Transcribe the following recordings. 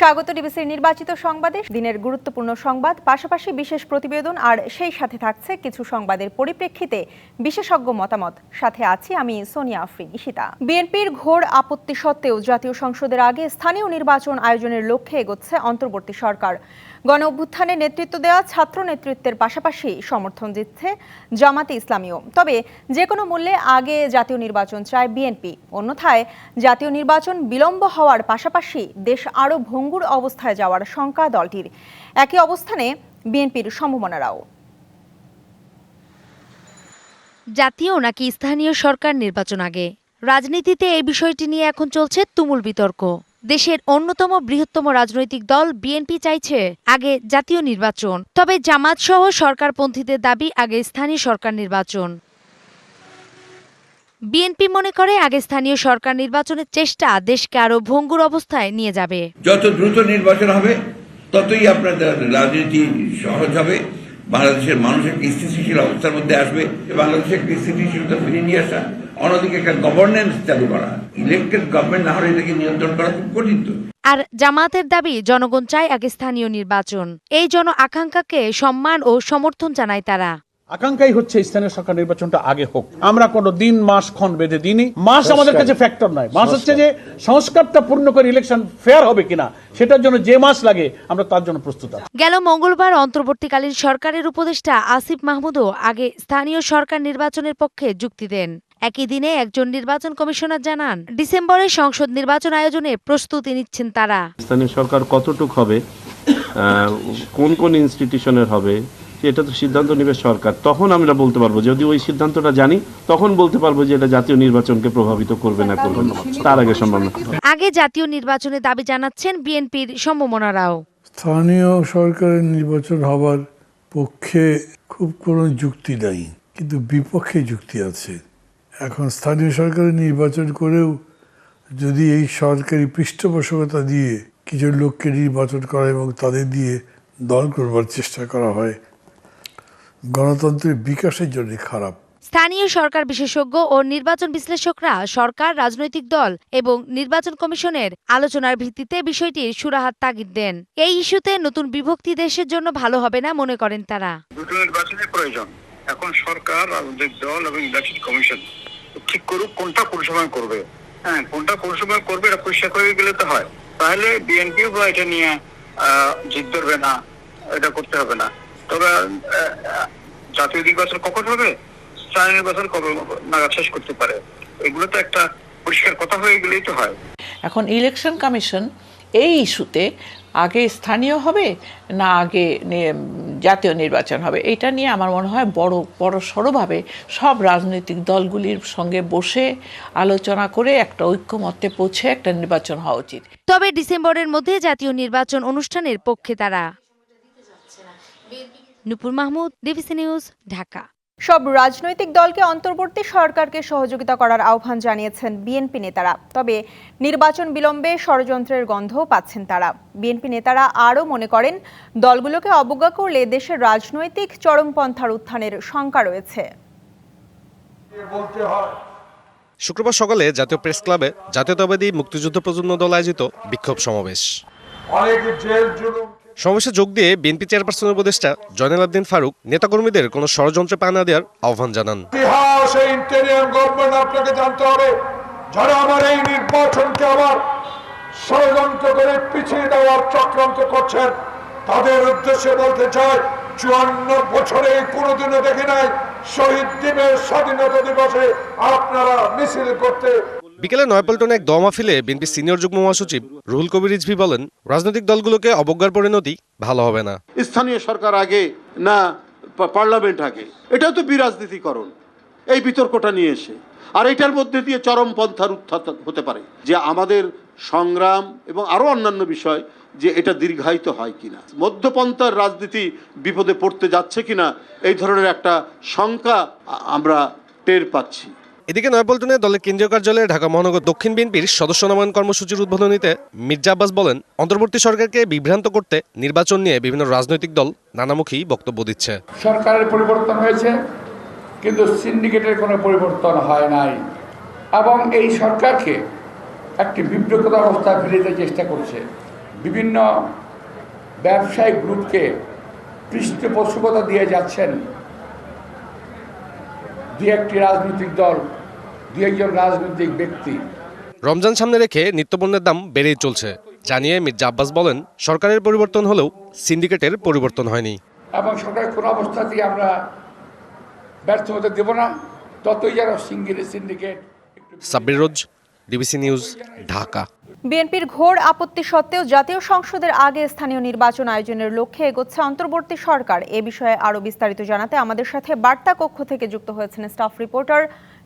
স্বাগত ডিবিসির নির্বাচিত সংবাদে। দিনের গুরুত্বপূর্ণ সংবাদ, পাশাপাশি বিশেষ প্রতিবেদন, আর সেই সাথে থাকছে কিছু সংবাদের পরিপ্রেক্ষিতে বিশেষজ্ঞ মতামত। সাথে আছি আমি সোনিয়া আফরিন ইশিতা বিএনপির ঘোর আপত্তি সত্ত্বেও জাতীয় সংসদের আগে স্থানীয় নির্বাচন আয়োজনের লক্ষ্যে এগোচ্ছে অন্তর্বর্তী সরকার। গণ অভ্যুত্থানে নেতৃত্ব দেওয়া ছাত্র নেতৃত্বের পাশাপাশি সমর্থন দিচ্ছে জামাতে ইসলামীও। তবে যে কোনো মূল্যে আগে জাতীয় নির্বাচন চায় বিএনপি। অন্যথায় জাতীয় নির্বাচন বিলম্ব হওয়ার পাশাপাশি দেশ আরও ভঙ্গুর অবস্থায় যাওয়ার শঙ্কা দলটির। একই অবস্থানে বিএনপির সম্ভাবনারাও জাতীয় নাকি স্থানীয় সরকার নির্বাচন আগে? রাজনীতিতে এই বিষয়টি নিয়ে এখন চলছে তুমুল বিতর্ক। দেশের অন্যতম বৃহত্তম রাজনৈতিক দল বিএনপি চাইছে আগে জাতীয় নির্বাচন, তবে জামাত সহ সরকারপন্থীদের দাবি আগে স্থানীয় সরকার নির্বাচন। বিএনপি মনে করে আগে স্থানীয় সরকার নির্বাচনের চেষ্টা দেশকে আরও ভঙ্গুর অবস্থায় নিয়ে যাবে। যত দ্রুত নির্বাচন হবে, ততই আপনাদের রাজনীতি সহজ হবে, বাংলাদেশের মানুষ একটা স্থিতিশীল অবস্থার মধ্যে আসবে, বাংলাদেশের স্থিতিশীলতা ফিরিয়ে নিয়ে আসা অন্যদিকে একটা গভর্নেন্স চালু করা। ইলেক্টেড গভর্নমেন্ট না হলে এটাকে নিয়ন্ত্রণ করা খুব কঠিন তো। আর জামাতের দাবি জনগণ চায় আগে স্থানীয় নির্বাচন। এই জন আকাঙ্ক্ষাকে সম্মান ও সমর্থন জানায় তারা। আকাঙ্ক্ষাই হচ্ছে স্থানীয় সরকার নির্বাচনটা আগে হোক। আমরা কোনো দিন মাস ক্ষণ বেঁধে দিনই মাস আমাদের কাছে ফ্যাক্টর নয়। মাস হচ্ছে যে সংস্কারটা পূর্ণ করে ইলেকশন ফেয়ার হবে কিনা সেটার জন্য যে মাস লাগে আমরা তার জন্য প্রস্তুত আছি। গেল মঙ্গলবার অন্তর্বর্তীকালীন সরকারের উপদেষ্টা আসিফ মাহমুদও আগে স্থানীয় সরকার নির্বাচনের পক্ষে যুক্তি দেন। একই দিনে একজন নির্বাচন কমিশনার জানান ডিসেম্বরে সংসদ নির্বাচন আয়োজনে প্রস্তুতি নিচ্ছেন তারা। স্থানীয় সরকার কতটুক হবে কোন কোন ইনস্টিটিউশনের হবে এটা তো সিদ্ধান্ত নেবে সরকার। তখন আমরা বলতে পারব যদি ওই সিদ্ধান্তটা জানি তখন বলতে পারব যে এটা জাতীয় নির্বাচনকে প্রভাবিত করবে না করবে না। তার আগে সম্ভব না। আগে জাতীয় নির্বাচনে দাবি জানাচ্ছেন বিএনপির সম্ভাবনারাও স্থানীয় সরকারের নির্বাচন হবার পক্ষে খুব কোনো যুক্তি নাই কিন্তু বিপক্ষে যুক্তি আছে। এখন স্থানীয় সরকারের নির্বাচন করেও যদি এই সরকারি পৃষ্ঠপোষকতা দিয়ে কিছু লোককে নির্বাচন করা এবং তাদের দিয়ে দল করবার চেষ্টা করা হয় গণতন্ত্রের বিকাশের জন্য খারাপ। স্থানীয় সরকার বিশেষজ্ঞ ও নির্বাচন বিশ্লেষকরা সরকার রাজনৈতিক দল এবং নির্বাচন কমিশনের আলোচনার ভিত্তিতে বিষয়টির সুরাহাত তাগিদ দেন। এই ইস্যুতে নতুন বিভক্তি দেশের জন্য ভালো হবে না মনে করেন তারা। দুটো নির্বাচনের প্রয়োজন। এখন সরকার রাজনৈতিক দল এবং নির্বাচন কমিশন ঠিক করুক, কোনটা কোন সময় করবে? হ্যাঁ কোনটা কোন সময় করবে এটা পরিষ্কার করে গেলে তো হয়। তাহলে বিএনপিও বা এটা নিয়ে জিদ ধরবে না, এটা করতে হবে না। তবে জাতীয় নির্বাচন কখন হবে? স্থানীয় নির্বাচন কবে নাগাদ শেষ করতে পারে? এগুলো তো একটা পরিষ্কার কথা হয়ে গেলেই তো হয়। এখন ইলেকশন কমিশন এই ইস্যুতে আগে স্থানীয় হবে না আগে জাতীয় নির্বাচন হবে? এটা নিয়ে আমার মনে হয় বড় বড় সড়োভাবে সব রাজনৈতিক দলগুলির সঙ্গে বসে আলোচনা করে একটা ঐক্যমত্যে পৌঁছে একটা নির্বাচন হওয়া উচিত। তবে ডিসেম্বরের মধ্যে জাতীয় নির্বাচন অনুষ্ঠানের পক্ষে তারা। Nupur Mahmud DBC news Dhaka. সব রাজনৈতিক দলকে অন্তর্বর্তী সরকারকে সহযোগিতা করার আহ্বান জানিয়েছেন বিএনপি নেতারা। তবে নির্বাচন বিলম্বে ষড়যন্ত্রের গন্ধও পাচ্ছেন তারা। বিএনপি নেতারা আরও মনে করেন দলগুলোকে অবজ্ঞা করলে দেশের রাজনৈতিক চরমপন্থার উত্থানের শঙ্কা রয়েছে। শুক্রবার সকালে জাতীয় প্রেস ক্লাবে জাতীয়তাবাদী মুক্তিযুদ্ধ প্রজন্ম দল আয়োজিত বিক্ষোভ সমাবেশ। সমাবেশে যোগ দিয়ে বিএনপি চেয়ারপারসনের উপদেষ্টা জয়নাল আবদিন ফারুক নেতাকর্মীদের কোনো ষড়যন্ত্রে পা না দেওয়ার আহ্বান জানান। আপনাকে জানতে হবে আমার এই নির্বাচনকে আবার ষড়যন্ত্র করে পিছিয়ে চক্রান্ত করছেন, তাদের উদ্দেশ্যে বলতে চুয়ান্ন বছরে কোনোদিনও নাই, শহীদ দিবস, স্বাধীনতা দিবসে আপনারা মিছিল করতে বিকেলে নয়পল্টনে এক দমা মাহফিলে বিএনপি সিনিয়র যুগ্ম মহাসচিব রুহুল কবির রিজভি বলেন, রাজনৈতিক দলগুলোকে অবজ্ঞার পরিণতি ভালো হবে না। স্থানীয় সরকার আগে না পার্লামেন্ট আগে। এটাও তো বিরাজনীতিকরণ। এই বিতর্কটা নিয়ে এসে। আর এটার মধ্যে দিয়ে চরমপন্থার উত্থান হতে পারে যে আমাদের সংগ্রাম এবং আরও অন্যান্য বিষয় যে এটা দীর্ঘায়িত হয় কিনা। মধ্যপন্থার রাজনীতি বিপদে পড়তে যাচ্ছে কিনা, এই ধরনের একটা শঙ্কা আমরা টের পাচ্ছি। এদিকে নয়াপল্টনে দলের কেন্দ্রীয় কার্যালয়ে ঢাকা মহানগর দক্ষিণ বিএনপির সদস্য নবায়ন কর্মসূচির উদ্বোধনীতে মির্জা আব্বাস বলেন, অন্তর্বর্তী সরকারকে বিভ্রান্ত করতে নির্বাচন নিয়ে বিভিন্ন রাজনৈতিক দল নানামুখী বক্তব্য দিচ্ছে। সরকারের পরিবর্তন হয়েছে, কিন্তু সিন্ডিকেটের কোনো পরিবর্তন হয় নাই। এবং এই সরকারকে একটি বিব্রত অবস্থায় ফেলে চেষ্টা করছে। বিভিন্ন ব্যবসায়িক গ্রুপকে পৃষ্ঠপোষকতা দিয়ে যাচ্ছেন দু একটি রাজনৈতিক দল। দু একজন রাজনৈতিক ব্যক্তি। রমজান সামনে রেখে নিত্যপণ্যের দাম বেড়েই চলছে। জানিয়ে মির্জা আব্বাস বলেন সরকারের পরিবর্তন হলেও সিন্ডিকেটের পরিবর্তন হয়নি। এবং সরকারের কোনো অবস্থাতেই আমরা ব্যর্থ হতে দেব না। ততই যেন single syndicate Sabbir Roj DBC news Dhaka. বিএনপির ঘোর আপত্তি সত্ত্বেও জাতীয় সংসদের আগে স্থানীয় নির্বাচন আয়োজনের লক্ষ্যে এগোচ্ছে অন্তর্বর্তী সরকার। এ বিষয়ে আরও বিস্তারিত জানাতে আমাদের সাথে বার্তা কক্ষ থেকে যুক্ত হয়েছেন staff reporter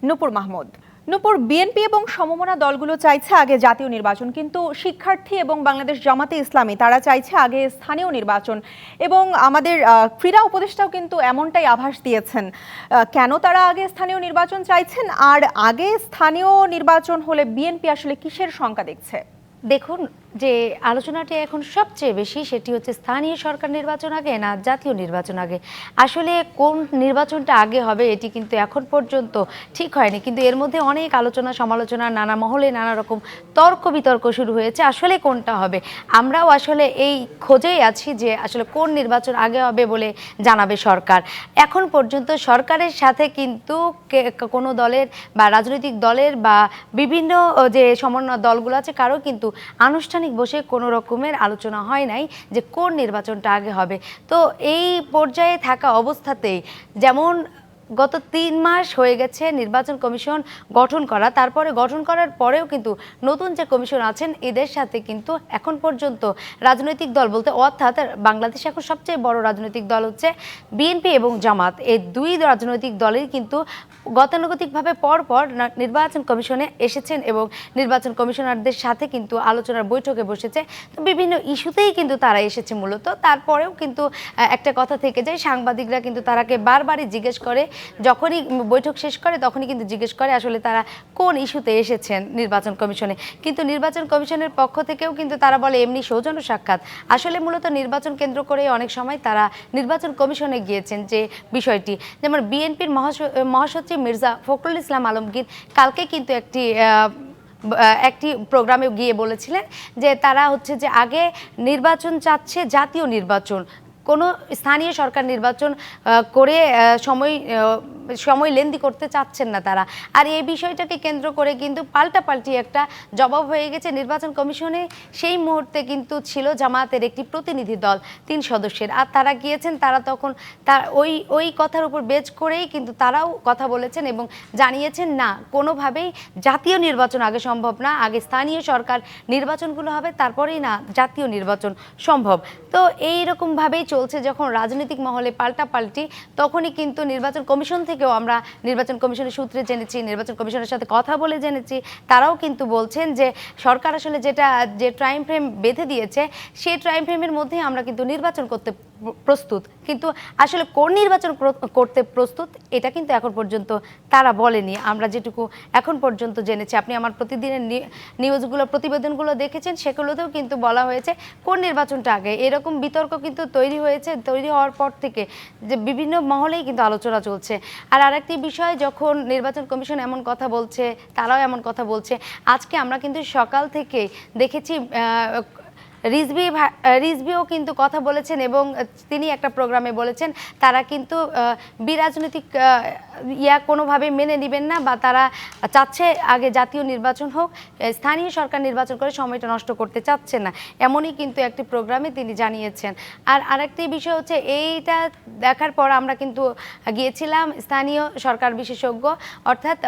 Nupur Mahmud. Nupur, BNP এবং সমমনা দলগুলো চাইছে আগে জাতীয় নির্বাচন, কিন্তু শিক্ষার্থী এবং বাংলাদেশ জামাতে ইসলামী তারা চাইছে আগে স্থানীয় নির্বাচন এবং আমাদের ক্রীড়া উপদেষ্টাও কিন্তু এমনটাই আভাস দিয়েছেন। কেন তারা আগে স্থানীয় নির্বাচন চাইছেন? আর আগে স্থানীয় নির্বাচন হলে বিএনপি আসলে কিসের শঙ্কা দেখছে? দেখুন যে আলোচনাটি এখন সবচেয়ে বেশি, সেটি হচ্ছে স্থানীয় সরকার নির্বাচন আগে না জাতীয় নির্বাচন আগে? আসলে কোন নির্বাচনটা আগে হবে এটি কিন্তু এখন পর্যন্ত ঠিক হয়নি। কিন্তু এর মধ্যে অনেক আলোচনা, সমালোচনা, নানা মহলে নানা রকম তর্ক বিতর্ক শুরু হয়েছে, আসলে কোনটা হবে? আমরাও আসলে এই খোঁজেই আছি যে আসলে কোন নির্বাচন আগে হবে বলে জানাবে সরকার। এখন পর্যন্ত সরকারের সাথে কিন্তু কোনো দলের বা রাজনৈতিক দলের বা বিভিন্ন যে সমন্বয় দলগুলো আছে, কারও কিন্তু আনুষ্ঠানিক বসে কোনো রকমের আলোচনা হয় নাই যে কোন নির্বাচনটা আগে হবে। তো এই পর্যায়ে থাকা অবস্থাতেই যেমন গত তিন মাস হয়ে গেছে নির্বাচন কমিশন গঠন করা। তারপরে গঠন করার পরেও কিন্তু নতুন যে কমিশন আছেন, এদের সাথে কিন্তু এখন পর্যন্ত রাজনৈতিক দল বলতে অর্থাৎ বাংলাদেশ এখন সবচেয়ে বড় রাজনৈতিক দল হচ্ছে বিএনপি এবং জামাত। এই দুই রাজনৈতিক দলের কিন্তু গতানুগতিকভাবে পর পর না- নির্বাচন কমিশনে এসেছেন এবং নির্বাচন কমিশনারদের সাথে কিন্তু আলোচনার বৈঠকে বসেছে। তো বিভিন্ন ইস্যুতেই কিন্তু তারা এসেছে মূলত। তারপরেও কিন্তু একটা কথা থেকে যায়, সাংবাদিকরা কিন্তু তারাকে বারবারই জিজ্ঞেস করে যখনই বৈঠক শেষ করে, তখনই কিন্তু জিজ্ঞেস করে আসলে তারা কোন ইস্যুতে এসেছেন নির্বাচন কমিশনে। কিন্তু নির্বাচন কমিশনের পক্ষ থেকেও কিন্তু তারা বলে এমনি সৌজন্য সাক্ষাৎ। আসলে মূলত নির্বাচন কেন্দ্র করে অনেক সময় তারা নির্বাচন কমিশনে গিয়েছেন যে বিষয়টি। যেমন বিএনপির মহাসচিব মির্জা ফখরুল ইসলাম আলমগীর কালকে কিন্তু একটি একটি প্রোগ্রামে গিয়ে বলেছিলেন যে তারা হচ্ছে যে আগে নির্বাচন চাচ্ছে জাতীয় নির্বাচন। কোনো স্থানীয় সরকার নির্বাচন করে সময় সময় লেন্দি করতে চাচ্ছেন না তারা। আর এই বিষয়টাকে কেন্দ্র করে কিন্তু পাল্টাপাল্টি একটা জবাব হয়ে গেছে নির্বাচন কমিশনে। সেই মুহূর্তে কিন্তু ছিল জামায়াতের একটি প্রতিনিধি দল, তিন সদস্যের। আর তারা গিয়েছেন, তারা তখন তার ওই ওই কথার উপর বেচ করেই কিন্তু তারাও কথা বলেছেন এবং জানিয়েছেন, না, কোনোভাবেই জাতীয় নির্বাচন আগে সম্ভব না। আগে স্থানীয় সরকার নির্বাচনগুলো হবে, তারপরেই না জাতীয় নির্বাচন সম্ভব। তো এই রকমভাবেই চলছে যখন রাজনৈতিক মহলে পাল্টাপাল্টি, তখনই কিন্তু নির্বাচন কমিশন থেকেও আমরা নির্বাচন কমিশনের সূত্রে জেনেছি, নির্বাচন কমিশনের সাথে কথা বলে জেনেছি। তারাও কিন্তু বলছেন যে সরকার আসলে যেটা, যে টাইম ফ্রেম বেঁধে দিয়েছে, সেই টাইম ফ্রেমের মধ্যে আমরা কিন্তু নির্বাচন করতে প্রস্তুত। কিন্তু আসলে কোন নির্বাচন করতে প্রস্তুত, এটা কিন্তু এখন পর্যন্ত তারা বলেনি। আমরা যেটুকু এখন পর্যন্ত জেনেছি। আপনি আমার প্রতিদিনের নিউজগুলো, প্রতিবেদনগুলো দেখেছেন, সেগুলোতেও কিন্তু বলা হয়েছে কোন নির্বাচনটা আগে। এরকম বিতর্ক কিন্তু তৈরি হয়েছে, তৈরি হওয়ার পর থেকে যে বিভিন্ন মহলেই কিন্তু আলোচনা চলছে। আর আরেকটি বিষয়, যখন নির্বাচন কমিশন এমন কথা বলছে, তারাও এমন কথা বলছে, আজকে আমরা কিন্তু সকাল থেকে দেখেছি ভা- আহ, কিন্তু কথা বলেছেন এবং তিনি একটা প্রোগ্রামে বলেছেন তারা কিন্তু বিরাজনৈতিক ইয়া কোনোভাবে মেনে নেবেন না বা তারা চাচ্ছে আগে জাতীয় নির্বাচন হোক স্থানীয় সরকার নির্বাচন করে সময়টা নষ্ট করতে চাচ্ছে না। এমনই কিন্তু একটি প্রোগ্রামে তিনি জানিয়েছেন। আর আরেকটি বিষয় হচ্ছে এইটা দেখার পর আমরা কিন্তু গিয়েছিলাম স্থানীয় সরকার বিশেষজ্ঞ অর্থাৎ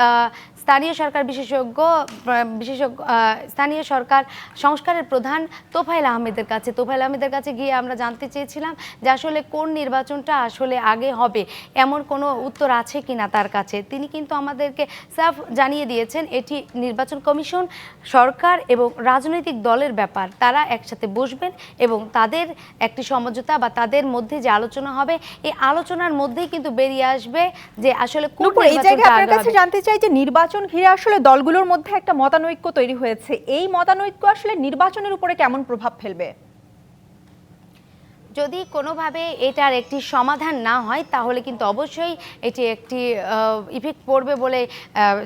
স্থানীয় সরকার বিশেষজ্ঞ বিশেষজ্ঞ স্থানীয় সরকার সংস্কারের প্রধান তোফাইল আহমেদের কাছে। তোফাইল আহমেদের কাছে গিয়ে আমরা জানতে চেয়েছিলাম যে আসলে কোন নির্বাচনটা আসলে আগে হবে এমন কোনো উত্তর আছে কি না তার কাছে। তিনি কিন্তু আমাদেরকে সাফ জানিয়ে দিয়েছেন এটি নির্বাচন কমিশন সরকার এবং রাজনৈতিক দলের ব্যাপার। তারা একসাথে বসবেন এবং তাদের একটি সমঝোতা বা তাদের মধ্যে যে আলোচনা হবে এই আলোচনার মধ্যেই কিন্তু বেরিয়ে আসবে যে আসলে কোন নূপুর এই জায়গায় আপনার কাছে জানতে চাই যে নির্বাচন ঘিরে আসলে দলগুলোর মধ্যে একটা মতানৈক্য তৈরি হয়েছে। এই মতানৈক্য আসলে নির্বাচনের উপরে কেমন প্রভাব ফেলবে? যদি কোনোভাবে এটার একটি সমাধান না হয়, তাহলে কিন্তু অবশ্যই এটি একটি ইফেক্ট পড়বে বলে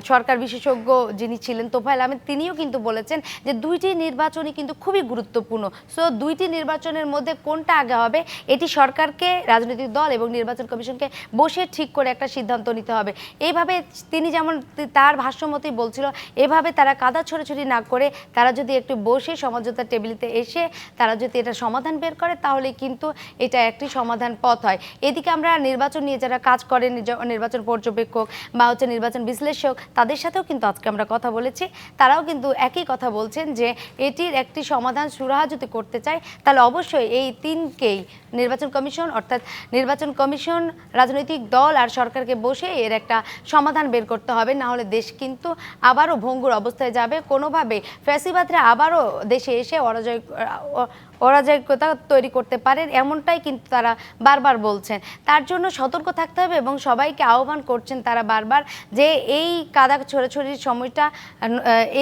সরকার বিশেষজ্ঞ যিনি ছিলেন তোফায়েল আহমেদ, তিনিও কিন্তু বলেছেন যে দুইটি নির্বাচনই কিন্তু খুবই গুরুত্বপূর্ণ। সো দুইটি নির্বাচনের মধ্যে কোনটা আগে হবে, এটি সরকারকে, রাজনৈতিক দল এবং নির্বাচন কমিশনকে বসে ঠিক করে একটা সিদ্ধান্ত নিতে হবে। এইভাবে তিনি যেমন তার ভাষ্যমতেই বলছিল, এভাবে তারা কাদা ছোড়াছুড়ি না করে, তারা যদি একটু বসে সমঝোতার টেবিলিতে এসে, তারা যদি এটা সমাধান বের করে, তাহলে কিন্তু এটা একটি সমাধান পথ হয়। এদিকে আমরা নির্বাচন নিয়ে যারা কাজ করেন নির্বাচন পর্যবেক্ষক বা হচ্ছে নির্বাচন বিশ্লেষক, তাদের সাথেও কিন্তু আজকে আমরা কথা বলেছি। তারাও কিন্তু একই কথা বলছেন যে এটির একটি সমাধান সুরাহা যদি করতে চায়, তাহলে অবশ্যই এই তিনকেই নির্বাচন কমিশন অর্থাৎ নির্বাচন কমিশন, রাজনৈতিক দল আর সরকারকে বসে এর একটা সমাধান বের করতে হবে। না হলে দেশ কিন্তু আবারও ভঙ্গুর অবস্থায় যাবে। কোনোভাবে ফ্যাসিবাদরা আবারও দেশে এসে অরাজয় অরাজকতা তৈরি করতে পারে এমনটাই কিন্তু তারা বারবার বলছেন। তার জন্য সতর্ক থাকতে হবে এবং সবাইকে আহ্বান করছেন তারা বারবার যে এই কাদা ছোড়াছড়ির সময়টা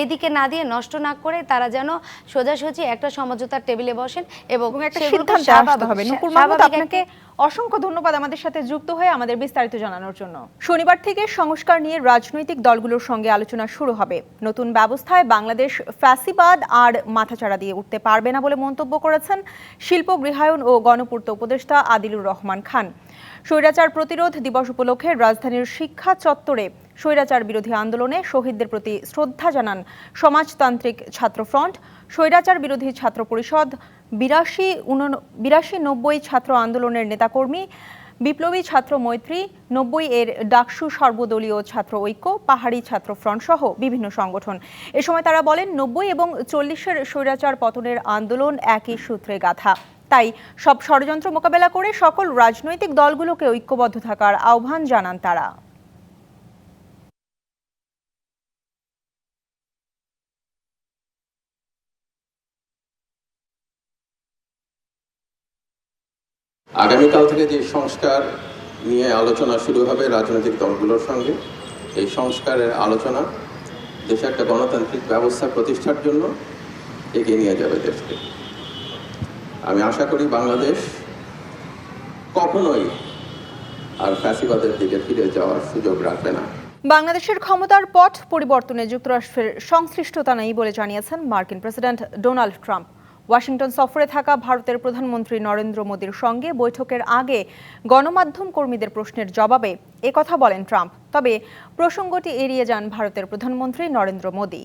এদিকে না দিয়ে নষ্ট না করে তারা যেন সোজাসুজি একটা সমঝোতার টেবিলে বসেন এবং একটা সিদ্ধান্ত হবে। নুপুর মাহমুদ আপনাকে অসংখ্য ধন্যবাদ আমাদের সাথে যুক্ত হয়ে আমাদের বিস্তারিত জানানোর জন্য। শনিবার থেকে সংস্কার নিয়ে রাজনৈতিক দলগুলোর সঙ্গে আলোচনা শুরু হবে। নতুন ব্যবস্থায় বাংলাদেশ ফ্যাসিবাদ আর মাথাচাড়া দিয়ে উঠতে পারবে না বলে মন্তব্য করেছেন শিল্প, গৃহায়ন ও গণপূর্ত উপদেষ্টা আদিলুর রহমান খান। স্বৈরাচার প্রতিরোধ দিবস উপলক্ষে রাজধানীর শিক্ষা চত্বরে স্বৈরাচার বিরোধী আন্দোলনে শহীদদের প্রতি শ্রদ্ধা জানান সমাজতান্ত্রিক ছাত্র ফ্রন্ট স্বৈরাচার বিরোধী ছাত্র পরিষদ বিরাশি বিরাশি নব্বই ছাত্র আন্দোলনের নেতাকর্মী, বিপ্লবী ছাত্র মৈত্রী, নব্বই এর ডাকসু সর্বদলীয় ছাত্র ঐক্য, পাহাড়ি ছাত্র ফ্রন্ট সহ বিভিন্ন সংগঠন। এ সময় তারা বলেন, নব্বই এবং চল্লিশের স্বৈরাচার পতনের আন্দোলন একই সূত্রে গাথা। তাই সব ষড়যন্ত্র মোকাবেলা করে সকল রাজনৈতিক দলগুলোকে ঐক্যবদ্ধ থাকার আহ্বান জানান তারা। আগামীকাল থেকে যে সংস্কার নিয়ে আলোচনা শুরু হবে রাজনৈতিক দলগুলোর সঙ্গে, এই সংস্কারের আলোচনা দেশে একটা গণতান্ত্রিক ব্যবস্থা প্রতিষ্ঠার জন্য এগিয়ে নিয়ে যাবে দেশকে। আমি আশা করি বাংলাদেশ কখনোই আর ফ্যাসিবাদের দিকে ফিরে যাওয়ার সুযোগ রাখবে না। বাংলাদেশের ক্ষমতার পথ পরিবর্তনে যুক্তরাষ্ট্রের সংশ্লিষ্টতা নেই বলে জানিয়েছেন মার্কিন প্রেসিডেন্ট ডোনাল্ড ট্রাম্প। ওয়াশিংটন সফরে থাকা ভারতের প্রধানমন্ত্রী নরেন্দ্র মোদীর সঙ্গে বৈঠকের আগে গণমাধ্যম কর্মীদের প্রশ্নের জবাবে একথা বলেন ট্রাম্প। তবে প্রসঙ্গটি এড়িয়ে যান ভারতের প্রধানমন্ত্রী নরেন্দ্র মোদী।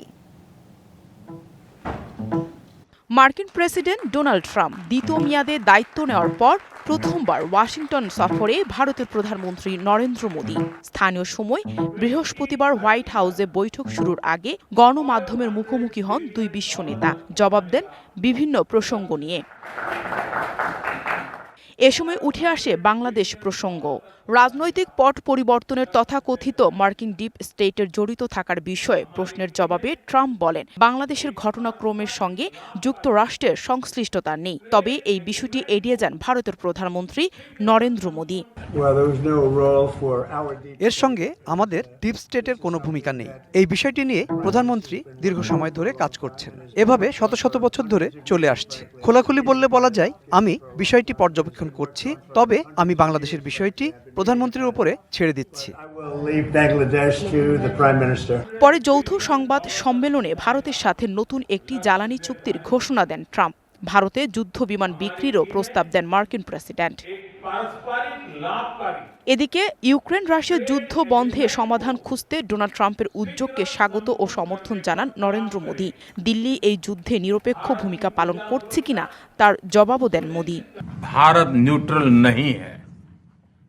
মার্কিন প্রেসিডেন্ট ডোনাল্ড ট্রাম্প দ্বিতীয় মেয়াদে দায়িত্ব নেওয়ার পর প্রথমবার ওয়াশিংটন সফরে ভারতের প্রধানমন্ত্রী নরেন্দ্র মোদী। স্থানীয় সময় বৃহস্পতিবার হোয়াইট হাউসে বৈঠক শুরুর আগে গণমাধ্যমের মুখোমুখি হন দুই বিশ্ব নেতা। জবাব দেন বিভিন্ন প্রসঙ্গ নিয়ে। এ সময় উঠে আসে বাংলাদেশ প্রসঙ্গ। রাজনৈতিক পট পরিবর্তনের তথাকথিত মার্কিন ডিপ স্টেটের জড়িত থাকার বিষয়ে প্রশ্নের জবাবে ট্রাম্প বলেন বাংলাদেশের ঘটনাক্রমের সঙ্গে যুক্তরাষ্ট্রের সংশ্লিষ্টতা নেই। তবে এই বিষয়টি এড়িয়ে যান ভারতের প্রধানমন্ত্রী নরেন্দ্র মোদী। এর সঙ্গে আমাদের ডিপ স্টেটের কোনো ভূমিকা নেই। এই বিষয়টি নিয়ে প্রধানমন্ত্রী দীর্ঘ সময় ধরে কাজ করছেন। এভাবে শত শত বছর ধরে চলে আসছে। খোলাখুলি বললে বলা যায় আমি বিষয়টি পর্যবেক্ষণ করছি তবে আমি বাংলাদেশের বিষয়টি প্রধানমন্ত্রীর উপরে ছেড়ে দিচ্ছি। পরে যৌথ সংবাদ সম্মেলনে ভারতের সাথে নতুন একটি জ্বালানি চুক্তির ঘোষণা দেন ট্রাম্প। ভারতে যুদ্ধ বিমান বিক্রিরও প্রস্তাব দেন মার্কিন প্রেসিডেন্ট। এদিকে ইউক্রেন রাশিয়ার যুদ্ধ বন্ধে সমাধান খুঁজতে ডোনাল্ড ট্রাম্পের উদ্যোগকে স্বাগত ও সমর্থন জানান নরেন্দ্র মোদী। দিল্লি এই যুদ্ধে নিরপেক্ষ ভূমিকা পালন করছে কিনা তার জবাবও দেন মোদী। ভারত নিউট্রাল নহি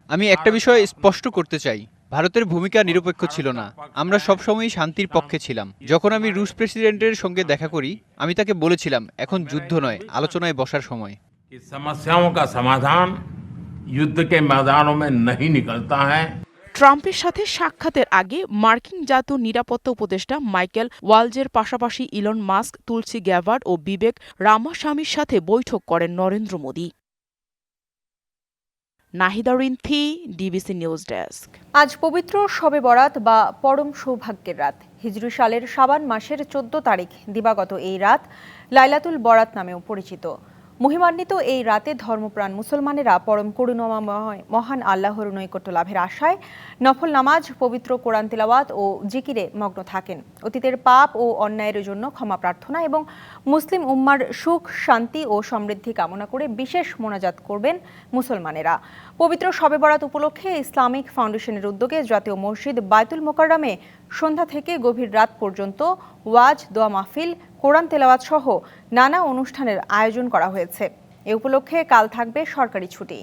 আমি একটা বিষয় স্পষ্ট করতে চাই। ভারতের ভূমিকা নিরপেক্ষ ছিল না। আমরা সবসময়ই শান্তির পক্ষে ছিলাম। যখন আমি রুশ প্রেসিডেন্টের সঙ্গে দেখা করি আমি তাকে বলেছিলাম এখন যুদ্ধ নয় আলোচনায় বসার সময়। সমাধান যুদ্ধ নিকলতা হ্যায় ট্রাম্পের সাথে সাক্ষাতের আগে মার্কিন জাতীয় নিরাপত্তা উপদেষ্টা মাইকেল ওয়ালজের পাশাপাশি ইলন মাস্ক তুলসী গ্যাভার্ড ও বিবেক রামাস্বামীর সাথে বৈঠক করেন Narendra Modi. Nahida Rinthi, DBC news desk. আজ পবিত্র শবে বরাত বা পরম সৌভাগ্যের রাত। হিজরি সালের সাবান মাসের চোদ্দ তারিখ দিবাগত এই রাত লাইলাতুল বরাত নামেও পরিচিত। মহিমান্বিত এই রাতে ধর্মপ্রাণ মুসলমানেরা পরম করুণাময় মহান আল্লাহর নৈকট্য লাভের আশায় নফল নামাজ, পবিত্র কোরআন তিলাওয়াত ও জিকিরে মগ্ন থাকেন। অতীতের পাপ ও অন্যায়ের জন্য ক্ষমা প্রার্থনা এবং মুসলিম উম্মার সুখ, শান্তি ও সমৃদ্ধি কামনা করে বিশেষ মোনাজাত করবেন মুসলমানেরা। পবিত্র শবে বরাত উপলক্ষে ইসলামিক ফাউন্ডেশনের উদ্যোগে জাতীয় মসজিদ বায়তুল মোকাররমে সন্ধ্যা থেকে গভীর রাত পর্যন্ত ওয়াজ, দোয়া মাহফিল কোরআন তেলাওয়াত সহ নানা অনুষ্ঠানের আয়োজন করা হয়েছে। এ উপলক্ষে কাল থাকবে সরকারি ছুটি।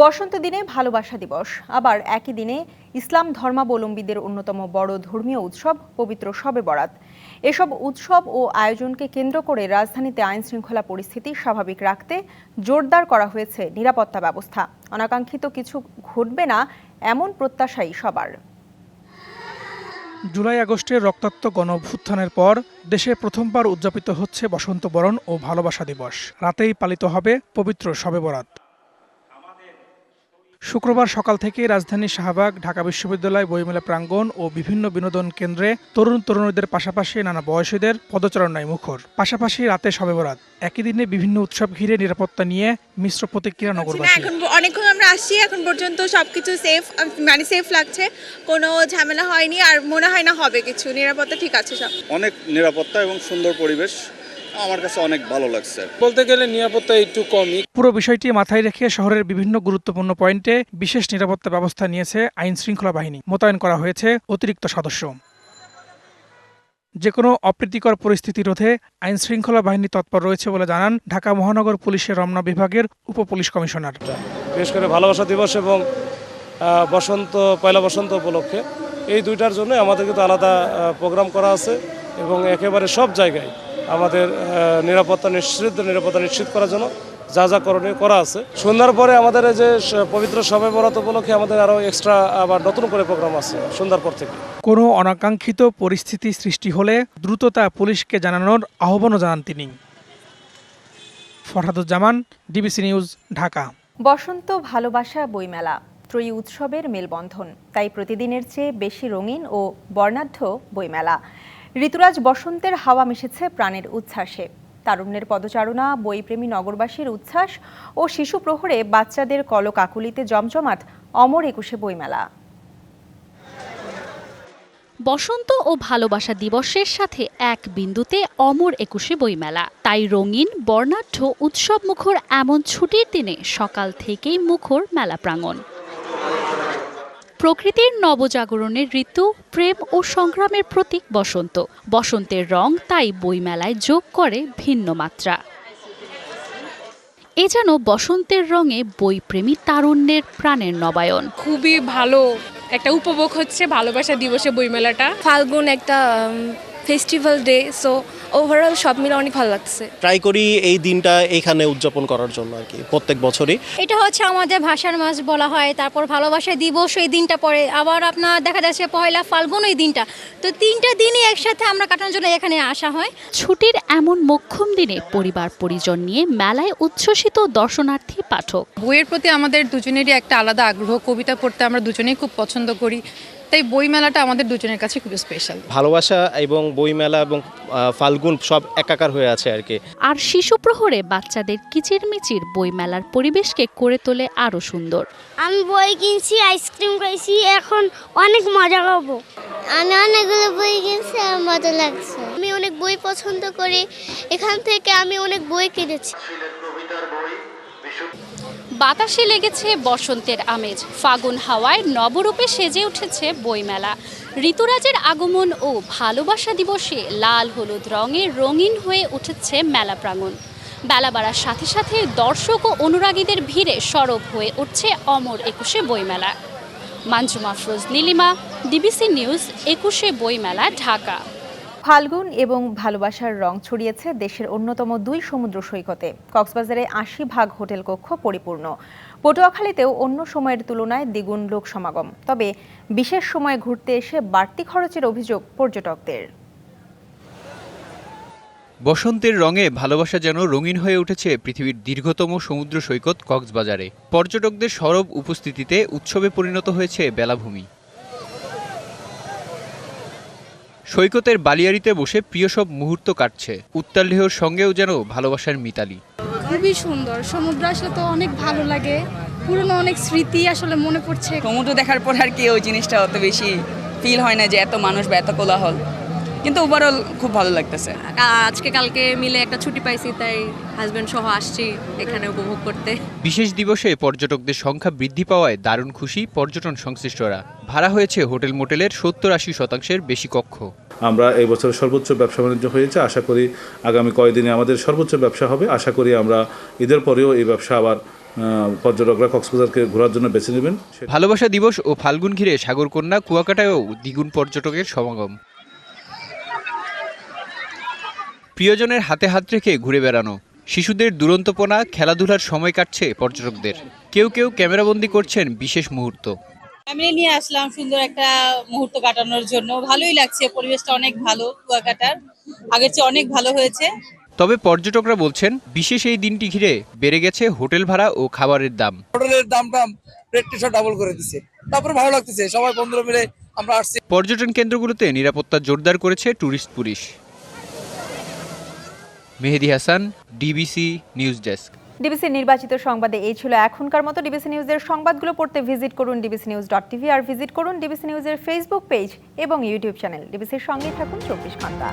বসন্ত দিনে ভালোবাসা দিবস। আবার একই দিনে ইসলাম ধর্মাবলম্বীদের অন্যতম বড় ধর্মীয় উৎসব, পবিত্র শবে বরাত। এসব উৎসব ও আয়োজনকে কেন্দ্র করে রাজধানীতে আইন শৃঙ্খলা পরিস্থিতি স্বাভাবিক রাখতে জোরদার করা হয়েছে নিরাপত্তা ব্যবস্থা। অনাকাঙ্ক্ষিত কিছু ঘটবে না এমন প্রত্যাশাই সবার। জুলাই আগস্টের রক্তাক্ত গণভ্যুত্থানের পর দেশে প্রথমবার উদযাপিত হচ্ছে বসন্ত বরণ ও ভালোবাসা দিবস। রাতেই পালিত হবে পবিত্র শবে বরাত। শুক্রবার সকাল থেকে রাজধানী শাহবাগ ঢাকা বিশ্ববিদ্যালয় বইমেলা প্রাঙ্গণ ও বিভিন্ন বিনোদন কেন্দ্রে তরুণ তরুণীদের পাশাপাশি নানা বয়সীদের পদচারণায় মুখর। পাশাপাশি রাতে শবে বরাত একই দিনে বিভিন্ন উৎসব ঘিরে নিরাপত্তা নিয়ে মিশ্র প্রতিক্রিয়া নগরবাসী। এখন অনেকক্ষণ আমরা আসছি এখন পর্যন্ত সবকিছু সেফ মানে সেফ লাগছে। কোনো ঝামেলা হয়নি আর মনে হয় না হবে কিছু। নিরাপত্তা ঠিক আছে সব। অনেক নিরাপত্তা এবং সুন্দর পরিবেশ। আমার কাছে অনেক ভালো লাগছে। বলতে গেলে নিরাপত্তা একটু কমই। পুরো বিষয়টি মাথায় রেখে শহরের বিভিন্ন গুরুত্বপূর্ণ পয়েন্টে বিশেষ নিরাপত্তা ব্যবস্থা নিয়েছে আইন শৃঙ্খলা বাহিনী। মোতায়েন করা হয়েছে অতিরিক্ত সদস্য। যে কোনো অপ্রীতিকর পরিস্থিতি রোধে আইন শৃঙ্খলা বাহিনী তৎপর রয়েছে বলে জানান ঢাকা মহানগর পুলিশের রমনা বিভাগের উপ পুলিশ কমিশনার। বিশেষ করে ভালোবাসা দিবস এবং বসন্ত পয়লা বসন্ত উপলক্ষে। এই দুইটার জন্য আমাদের কিন্তু আলাদা প্রোগ্রাম করা আছে এবং একেবারে সব জায়গায় আমাদের নিরাপত্তা নিশ্চিত নিরাপত্তা নিশ্চিত করার জন্য যা যা করণীয় করা আছে। সন্ধ্যার পরে আমাদের এই যে পবিত্র সবে বরাত উপলক্ষে আমাদের আরও এক্সট্রা আবার নতুন করে প্রোগ্রাম আছে সন্ধ্যার পর থেকে। কোনো অনাকাঙ্ক্ষিত পরিস্থিতি সৃষ্টি হলে দ্রুততা পুলিশকে জানানোর আহ্বানও জানান তিনি। Farhaduzzaman DBC news Dhaka. বসন্ত ভালোবাসা বইমেলা ত্রয়ী উৎসবের মেলবন্ধন তাই প্রতিদিনের চেয়ে বেশি রঙিন ও বর্ণাঢ্য বইমেলা। ঋতুরাজ বসন্তের হাওয়া মিশেছে প্রাণের উচ্ছ্বাসে। তারুণ্যের পদচারণা, বইপ্রেমী নগরবাসীর উচ্ছ্বাস ও শিশু প্রহরে বাচ্চাদের কলকাকুলিতে জমজমাট, অমর একুশে বইমেলা। বসন্ত ও ভালোবাসা দিবসের সাথে এক বিন্দুতে অমর একুশে বইমেলা। তাই রঙিন, বর্ণাঢ্য উৎসব মুখর এমন ছুটির দিনে সকাল থেকেই মুখর মেলা প্রাঙ্গণ। প্রকৃতির নবজাগরণের ঋতু প্রেম ও সংগ্রামের প্রতীক বসন্ত। বসন্তের রং তাই বইমেলায় যোগ করে ভিন্ন মাত্রা। এ যেন বসন্তের রঙে বইপ্রেমী তারুণ্যের প্রাণের নবায়ন। খুবই ভালো একটা উপভোগ হচ্ছে ভালোবাসা দিবসে বইমেলাটা। ফাল্গুন একটা ফেস্টিভ্যাল ডে সো ওভারঅল সব মিলে অনেক ভালো লাগছে ট্রাই করি এই দিনটা এখানে উদযাপন করার জন্য আর কি প্রত্যেক বছরই। এটা হচ্ছে আমাদের ভাষার মাস বলা হয় তারপর ভালোবাসা দিবস এই দিনটা পরে আবার আপনার দেখা যাচ্ছে পয়লা ফাল্গুন এই দিনটা। তো তিনটা দিনই একসাথে আমরা কাটানোর জন্য এখানে আসা হয়। ছুটির এমন মোক্ষম দিনে পরিবার পরিজন নিয়ে মেলায় উচ্ছ্বসিত দর্শনার্থী পাঠক। বইয়ের প্রতি আমাদের দুজনেরই একটা আলাদা আগ্রহ কবিতা পড়তে আমরা দুজনেই খুব পছন্দ করি। তাই বইমেলাটা আমাদের দুজনের কাছে খুব স্পেশাল ভালোবাসা এবং বইমেলা এবং ফাল্গুন সব একাকার হয়ে আছে আর কি। আর শিশু প্রহরে বাচ্চাদের কিচিরমিচির বইমেলার পরিবেশকে করে তোলে আরও সুন্দর। আমি বই কিনছি আইসক্রিম খাইছি এখন অনেক মজা পাবো। আমি অনেকগুলো বই কিনছি আমার মজা লাগছে। আমি অনেক বই পছন্দ করি এখান থেকে আমি অনেক বই কিনেছি। বাতাসে লেগেছে বসন্তের আমেজ। ফাগুন হাওয়ায় নবরূপে সেজে উঠেছে বইমেলা। ঋতুরাজের আগমন ও ভালোবাসা দিবসে লাল হলুদ রঙে রঙিন হয়ে উঠেছে মেলা প্রাঙ্গণ। বেলা বাড়ার সাথে সাথে দর্শক ও অনুরাগীদের ভিড়ে সরব হয়ে উঠছে অমর একুশে বইমেলা। মাঞ্জুমা আফরোজ, নীলিমা, ডিবিসি নিউজ, একুশে বইমেলা, ঢাকা। ফাল্গুন এবং ভালোবাসার রং ছড়িয়েছে দেশের অন্যতম দুই সমুদ্র সৈকতে। কক্সবাজারে আশি ভাগ হোটেল কক্ষ পরিপূর্ণ। পটুয়াখালীতেও অন্য সময়ের তুলনায় দ্বিগুণ লোক সমাগম। তবে বিশেষ সময় ঘুরতে এসে বাড়তি খরচের অভিযোগ পর্যটকদের। বসন্তের রঙে ভালোবাসা যেন রঙিন হয়ে উঠেছে পৃথিবীর দীর্ঘতম সমুদ্র সৈকত কক্সবাজারে। পর্যটকদের সরব উপস্থিতিতে উৎসবে পরিণত হয়েছে বেলাভূমি। সৈকতের বালিয়ারিতে বসে প্রিয় সব মুহূর্ত কাটছে। উত্তাল ঢেউর সঙ্গেও যেন ভালোবাসার মিতালি। খুবই সুন্দর। সমুদ্র আসলে তো অনেক ভালো লাগে। পুরনো অনেক স্মৃতি আসলে মনে পড়ছে। সমুদ্র দেখার পর আর কি ওই জিনিসটা অত বেশি ফিল হয় না যে এত মানুষ বা এত কোলাহল। কিন্তু ওভারঅল খুব ভালো লাগতেছে। আজকে কালকে মিলে একটা ছুটি পাইছি তাই হাজবেন্ড সহ আসছি এখানে উপভোগ করতে। বিশেষ দিবসে পর্যটকদের সংখ্যা বৃদ্ধি পাওয়ায় দারুণ খুশি পর্যটন সংশ্লিষ্টরা। ভাড়া হয়েছে হোটেল মোটেলের সত্তর আশি শতাংশের বেশি কক্ষ। আমরা এই বছরের সর্বোচ্চ ব্যবসা বাণিজ্য হয়েছে আশা করি আগামী কয়েকদিনে আমাদের সর্বোচ্চ ব্যবসা হবে। আশা করি আমরা ঈদের পরেও এই ব্যবসা আবার পর্যটকরা কক্সবাজারকে ঘোরার জন্য বেছে নেবেন। ভালোবাসা দিবস ও ফাল্গুন ঘিরে সাগরকন্যা কুয়াকাটায়ও দ্বিগুণ পর্যটকের সমাগম। প্রিয়জনের হাতে হাত রেখে ঘুরে বেড়ানো শিশুদের দুরন্তপনা খেলাধুলার সময় কাটছে পর্যটকদের। কেউ কেউ ক্যামেরাবন্দি করছেন বিশেষ মুহূর্ত। ফ্যামিলি নিয়ে আসলাম সুন্দর একটা মুহূর্ত কাটানোর জন্য। ভালোই লাগছে পরিবেশটা অনেক ভালো কুয়াকাটার। আগের চেয়ে অনেক ভালো হয়েছে। তবে পর্যটকরা বলছেন বিশেষ এই দিনটি ঘিরে বেড়ে গেছে হোটেল ভাড়া ও খাবারের দাম। হোটেলের দামটা রেট ডাবল করে দিচ্ছে তারপরে ভালো লাগতেছে সবাই বন্ধুরা মিলে আমরা আসছি। পর্যটন কেন্দ্রগুলোতে নিরাপত্তা জোরদার করেছে tourist police. Mehedi Hasan, DBC news desk. DBC নির্বাচিত সংবাদে এই ছিল এখনকার মতো। ডিবিসি নিউজের সংবাদগুলো পড়তে ভিজিট করুন ডিবিসি নিউজ ডট টিভি আর ভিজিট করুন ডিবিসি নিউজের ফেসবুক পেজ এবং ইউটিউব চ্যানেল। ডিবিসির সঙ্গেই থাকুন চব্বিশ ঘণ্টা।